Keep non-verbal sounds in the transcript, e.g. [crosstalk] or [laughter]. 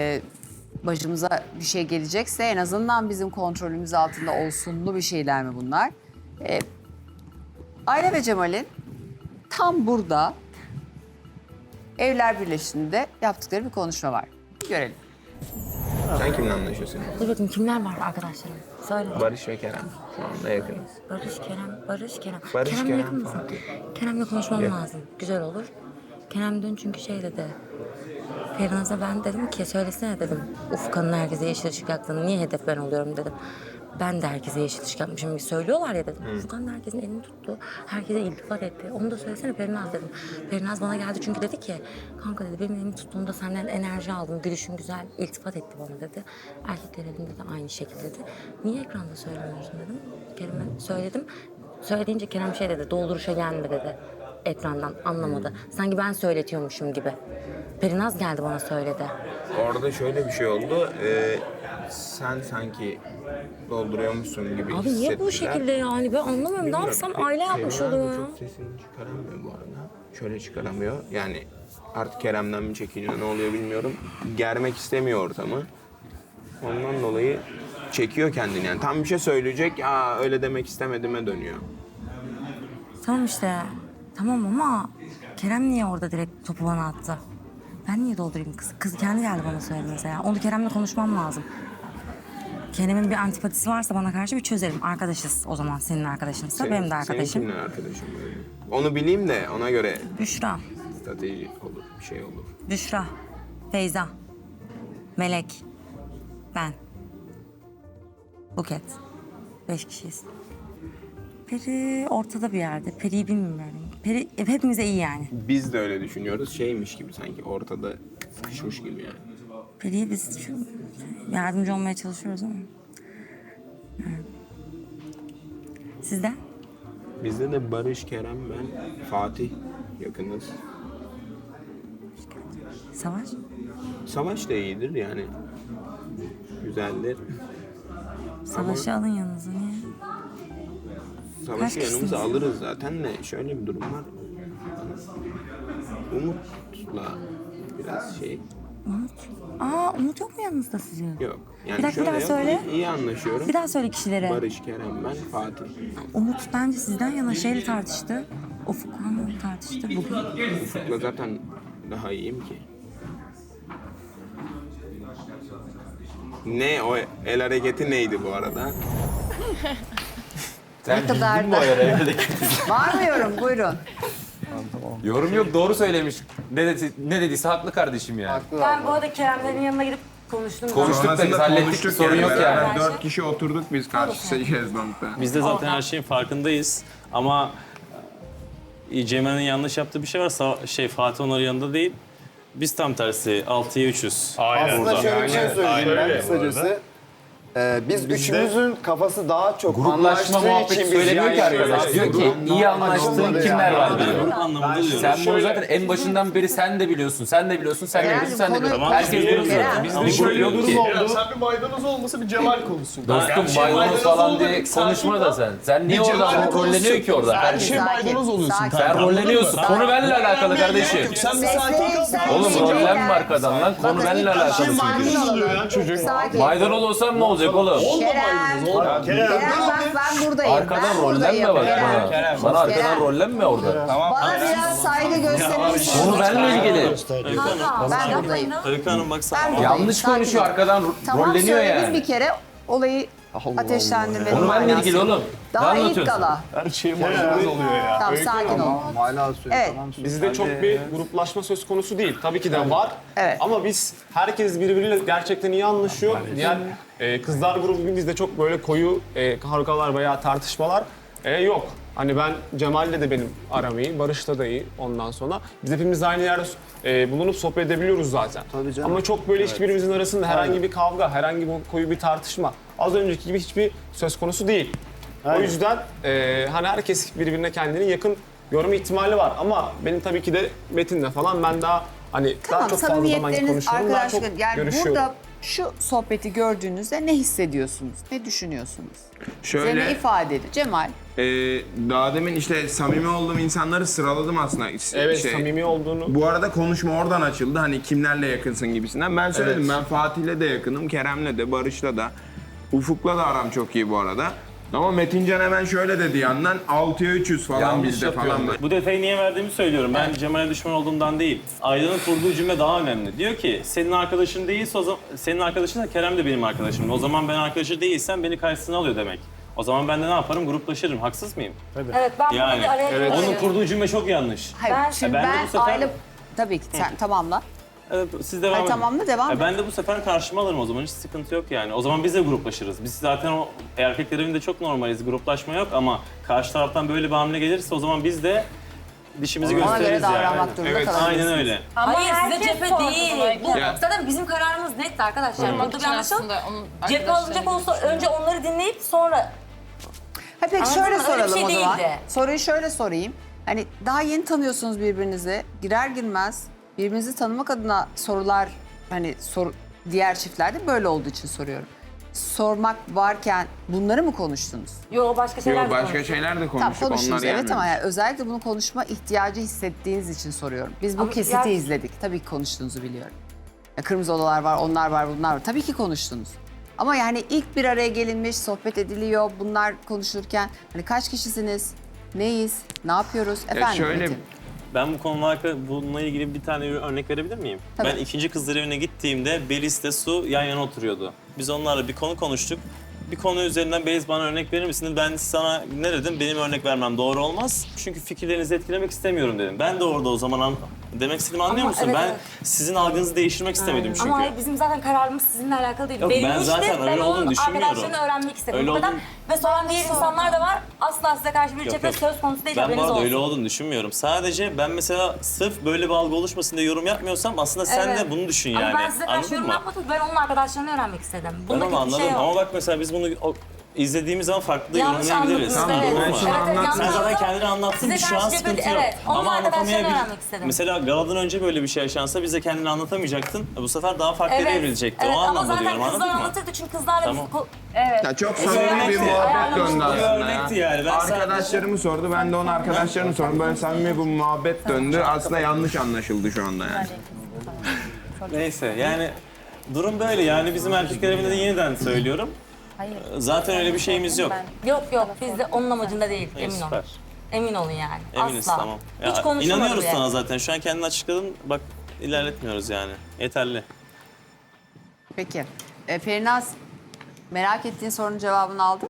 e, başımıza bir şey gelecekse en azından bizim kontrolümüz altında olsunlu bir şeyler mi bunlar? E, Ayla ve Cemal'in tam burada Evler Birleşimi'nde yaptıkları bir konuşma var. Görelim. Sen kimle anlaşıyorsun? Dur bakayım kimler var arkadaşlarım? Söyle. Barış ve Kerem. Şu anda yakınız. Barış, Kerem, Barış, Kerem. Barış, Kerem'le Kerem, yakın mısın? Kerem'le konuşmam Yok. lazım. Güzel olur. Kerem dün çünkü şey dedi. Ferinaz'a ben dedim ki söylesene dedim. Ufkan'ın herkese yeşil ışık yaktığını niye hedef ben oluyorum dedim. Ben de herkese yeşil ışık yakmışım gibi söylüyorlar ya dedim. Ufkan da herkesin elini tuttu. Herkese iltifat etti. Onu da söylesene Perinaz dedim. Perinaz bana geldi çünkü dedi ki kanka dedi benim elimi tuttuğunda senden enerji aldım. Gülüşün güzel. iltifat etti bana dedi. Erkekler elinde de aynı şekilde dedi. Niye ekranda söylemiyorsun dedim. Kerem'e söyledim. Söylediğince Kerem şey dedi. Dolduruşa gelme dedi. Ekrandan anlamadı. Sanki ben söyletiyormuşum gibi. Perinaz geldi bana söyledi. Orada şöyle bir şey oldu. Ee, sen sanki dolduruyormuşsun gibi Abi niye bu hissettiler. şekilde yani? Ben anlamıyorum. Ne yapsam aile yapmış Kerem oluyor ya. Çok sesini çıkaramıyor bu arada. Şöyle çıkaramıyor. Yani artık Kerem'den mi çekiniyor ne oluyor bilmiyorum. Germek istemiyor ortamı. Ondan dolayı çekiyor kendini yani. Tam bir şey söyleyecek, aa öyle demek istemediğime dönüyor. Tamam işte. Tamam ama Kerem niye orada direkt topu bana attı? Ben niye doldurayım kız? Kız kendi geldi bana söyledi mesela. Onu Kerem'le konuşmam lazım. Kerem'in bir antipatisi varsa bana karşı bir çözelim. Arkadaşız o zaman senin arkadaşınsa benim de Senin arkadaşım. kimle arkadaşım böyle? Onu bileyim de ona göre Büşra, strateji olur, bir şey olur. Büşra, Feyza, Melek, ben, Buket. Beş kişiyiz. Peri ortada bir yerde. Peri'yi bilmiyorum. Peri hepimize iyi yani. Biz de öyle düşünüyoruz. Şeymiş gibi sanki ortada sıkışmış gibi yani. Peri'ye biz şu yardımcı olmaya çalışıyoruz ama. Sizden? Bizde de Barış, Kerem, ben, Fatih yakınız. Savaş? Savaş da iyidir yani. Güzeldir. Savaşı alın yanınıza niye? Savaşı yanımıza alırız zaten de şöyle bir durum var. Umut'la biraz şey Umut. Aa Umut yok mu yanınızda sizin? yok. Yani Bir dakika, bir şöyle daha söyle. iyi- anlaşıyorum. Bir daha söyle kişilere. Barış, Kerem, ben, Fatih. Umut bence sizden yana şeyle tartıştı. Ufuk'la tartıştı bugün. Ufuk'la zaten daha iyiyim ki. Ne o el hareketi neydi bu arada? [laughs] Sen kadar bildin mi o da- yere evdeki? [laughs] Bağırmıyorum buyurun. Yorum yok doğru söylemiş. Ne, dedi, ne dediyse haklı kardeşim ya. Ben bu arada Kerem'lerin yanına gidip konuştum. Konuştuk da biz hallettik sorun yok beraber yani. Dört kişi oturduk biz karşı şezlongda. Biz de zaten her şeyin farkındayız. Ama e, Cemal'in yanlış yaptığı bir şey varsa şey Fatih onların yanında değil. Biz tam tersi 6'ya 300. Aslında şöyle bir şey söyleyeyim ben kısacası. Ee, biz üçümüzün kafası daha çok Gruplaşma anlaştığı muhabbeti için biz söylemiyor ki arkadaş. Diyor ki iyi anlaştığın kimler var diyor. Grup anlamında diyorum. Sen bunu zaten en başından beri sen de biliyorsun, sen de biliyorsun, sen de biliyorsun, sen de biliyorsun. Tamam, Herkes biz biliyor biliyoruz zaten. zaten. Bizde şöyle yok ki. Sen bir maydanoz olmasa bir Cemal konuşsun. Dostum maydanoz falan diye konuşma da sen. Sen niye oradan rolleniyor ki orada? Her şey maydanoz oluyorsun. Sen rolleniyorsun. Konu benimle alakalı kardeşim. Sen bir sakin ol. yükseltin Oğlum rollenme arkadan lan. Konu benimle alakalı maydanoz oluyor ya çocuk. Maydanoz olsam ne olacak oğlum? Kerem. Kerem bak ben buradayım. Arkadan ben rollenme buradayım. bak Kerem. bana. Bana arkadan Kerem. rollenme orada. Bana biraz saygı gösterir misin? Konu benimle ilgili. Ben buradayım. Öykü Hanım bak Ben sen. buradayım. Yanlış Sakin konuşuyor arkadan ro- Tamam rolleniyor söyledim yani. bir kere olayı Konu benimle ilgili manası. oğlum. Ne Daha ilk anlatıyorsun? gala. Her şey maydanoz oluyor ya. Tamam sakin ol. Hala söyle Evet. tamam. Bizde çok bir gruplaşma söz konusu değil. Tabii ki de var. Evet. Ama biz herkes birbiriyle gerçekten iyi anlaşıyor. Diğer e, kızlar grubu gibi bizde çok böyle koyu e, kavgalar veya tartışmalar e, yok. Hani ben Cemal'le de benim aram iyi, Barış'la da iyi ondan sonra. Biz hepimiz aynı yerde e, bulunup sohbet edebiliyoruz zaten. Tabii canım. Ama çok böyle hiçbirimizin arasında herhangi bir kavga, herhangi bir koyu bir tartışma az önceki gibi hiçbir söz konusu değil. O yüzden e, hani herkes birbirine kendini yakın görme ihtimali var. Ama benim tabii ki de Metin'le falan ben daha Hani Tamam daha çok fazla zaman samimiyetleriniz, konuşuyorum. Daha çok yani görüşüyorum. burada şu sohbeti gördüğünüzde ne hissediyorsunuz? Ne düşünüyorsunuz? Size ne Şöyle ifade ediyor? Cemal, e, daha demin işte samimi olduğum insanları sıraladım aslında. Evet Şey, samimi olduğunu. Bu arada konuşma oradan açıldı. Hani kimlerle yakınsın gibisinden. Ben söyledim Evet. ben Fatih'le de yakınım, Kerem'le de, Barış'la da. Ufuk'la da aram çok iyi bu arada. Ama Metincan hemen şöyle dedi yandan 6'ya 300 falan Yanlış bizde falan. yapıyorum. Bu detayı niye verdiğimi söylüyorum. Ben Cemal'e düşman olduğumdan değil. Aydın'ın kurduğu cümle daha önemli. Diyor ki senin arkadaşın değilse o zaman senin arkadaşın da Kerem de benim arkadaşım. O zaman ben arkadaşı değilsem beni karşısına alıyor demek. O zaman ben de ne yaparım? Gruplaşırım. Haksız mıyım? Evet ben Yani, bunu bir araya evet. Onun kurduğu cümle çok yanlış. hayır Ben- şimdi Ben de ben, bu sefer- aile... Tabii ki sen tamamla. Evet, siz devam Hayır, edin. tamam da devam E, et. Ben de bu sefer karşıma alırım o zaman. Hiç sıkıntı yok yani. O zaman biz de gruplaşırız. Biz zaten o erkeklerin de çok normaliz. Gruplaşma yok ama karşı taraftan böyle bir hamle gelirse o zaman biz de dişimizi Ona gösteririz göre yani. davranmak durumunda Evet, kalabilirsiniz. Aynen öyle. Hayır size herkes cephe sordu değil. Bu, Ya. zaten bizim kararımız netti arkadaşlar. Burada bir anlaşalım. Cephe alınacak olsa önce onları dinleyip sonra Ha peki Anladın şöyle mı? Öyle bir soralım şey o zaman. değildi. Soruyu şöyle sorayım. Hani daha yeni tanıyorsunuz birbirinizi. Girer girmez birbirinizi tanımak adına sorular hani sor, diğer çiftlerde böyle olduğu için soruyorum. Sormak varken bunları mı konuştunuz? Yo başka şeyler Yok de başka konuştuk. şeyler de Tamam konuştuk. konuştunuz onlar evet ama yani özellikle bunu konuşma ihtiyacı hissettiğiniz için soruyorum. Biz bu Ama kesiti ya- izledik. Tabii ki konuştuğunuzu biliyorum. Ya kırmızı odalar var, onlar var, bunlar var. Tabii ki konuştunuz. Ama yani ilk bir araya gelinmiş, sohbet ediliyor. Bunlar konuşurken hani kaç kişisiniz? Neyiz? Ne yapıyoruz? Efendim şöyle- Metin. Ben bu konularla bununla ilgili bir tane örnek verebilir miyim? Tabii. Ben ikinci kızlar evine gittiğimde Belis'le Su yan yana oturuyordu. Biz onlarla bir konu konuştuk. Bir konu üzerinden Beliz bana örnek verir misin? Ben sana ne dedim? Benim örnek vermem doğru olmaz. Çünkü fikirlerinizi etkilemek istemiyorum dedim. Ben de orada o zaman an- demek istediğimi anlıyor Ama musun? evet, ben evet. sizin algınızı değiştirmek istemedim çünkü. Ama hayır, bizim zaten kararımız sizinle alakalı değil. Yok, Benim ben işte zaten öyle ben olduğunu onun düşünmüyorum. arkadaşlarını öğrenmek istedim. Öyle bu kadar. olduğunu- Ve soran diğer insanlar da var. Asla size karşı bir Yok, cephe yok. söz konusu değil. Ben bu haberiniz arada olsun. öyle olduğunu düşünmüyorum. Sadece ben mesela sırf böyle bir algı oluşmasın diye yorum yapmıyorsam aslında sen Evet. de bunu düşün yani. Ama ben size karşı Anladın yorum mı? yapmadım. Ben onun arkadaşlarını öğrenmek istedim. Ben Bundaki onu bir anladım şey yok. ama bak mesela biz bunu o, izlediğimiz zaman farklı Yanlış yorumlayabiliriz. anladınız. Anladın Evet. mı? Evet, evet, yanlış Sen zaten anladınız. kendini anlattın. Size Şu an karşı sıkıntı cephe- yok. evet, onun Ama arkadaşlarını anlatamayabilir- öğrenmek istedim. Mesela galadan önce böyle bir şey yaşansa bize kendini anlatamayacaktın. Bu sefer daha farklı yere evrilecekti. evet. o Ama anlamda zaten diyorum kızlar anladın mı? anlatırdı çünkü kızlarla Tamam. biz... ko- Ya çok Bir samimi bir muhabbet döndü Bir aslında örnekti ya. yani. Ben sadece- Arkadaşlarımı sordu, ben de onun arkadaşlarını sordum. Böyle samimi bir muhabbet döndü. Aslında yanlış anlaşıldı şu anda yani. Neyse yani durum böyle. Yani bizim erkekler evinde de yeniden söylüyorum. Zaten öyle bir şeyimiz yok. Yok yok biz de onun amacında değil İyi, emin olun. süper. Emin olun yani. Eminiz Asla. tamam. Hiç Ya, konuşmadı İnanıyoruz bile. sana zaten. Şu an kendini açıkladın. Bak ilerletmiyoruz yani. Yeterli. Peki. E, Perinaz merak ettiğin sorunun cevabını aldın